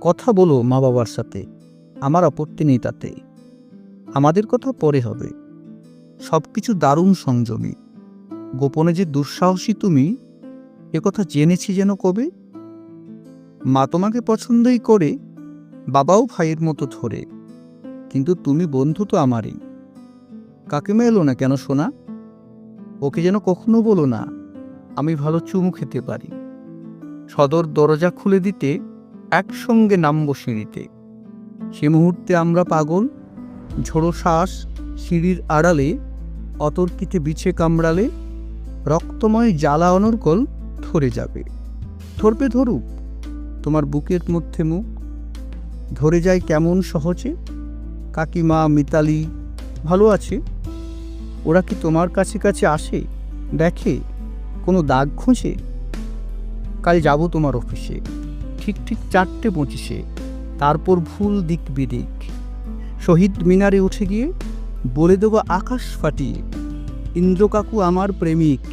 কথা বলো মা বাবার সাথে, আমার আপত্তি নেই তাতে। আমাদের কথা পরে হবে। সব কিছু দারুণ সংযমী। গোপনে যে দুঃসাহসী তুমি, এ কথা জেনেছি যেন কবে? মা তোমাকে পছন্দই করে, বাবাও ভাইয়ের মতো ধরে। কিন্তু তুমি বন্ধু তো আমারই। কাকিমা এলো না কেন শোনা ওকে যেন কখনো বলো না, আমি ভালো চুমু খেতে পারি। সদর দরজা খুলে দিতে একসঙ্গে নামব সিঁড়িতে। সে মুহূর্তে আমরা পাগল, ঝোড়ো শ্বাস, সিঁড়ির আড়ালে, অতর্কিতে বিছে কামড়ালে, রক্তময় জ্বালা অনর্কল ধরে যাবে। ধরবে ধরুক, তোমার বুকের মধ্যে মুখ। ধরে যায় কেমন সহজে? কাকিমা, মিতালি, ভালো আছে? ওরা কি তোমার কাছে কাছে আসে, দেখে, কোনো দাগ খোঁজে? কাল যাব তোমার অফিসে। ঠিক ঠিক চারটে পঁচিশে, তারপর ভুল দিক বিদিক। শহীদ মিনারে উঠে গিয়ে বলে দেবো আকাশ ফাটিয়ে, ইন্দ্রকাকু আমার প্রেমিক।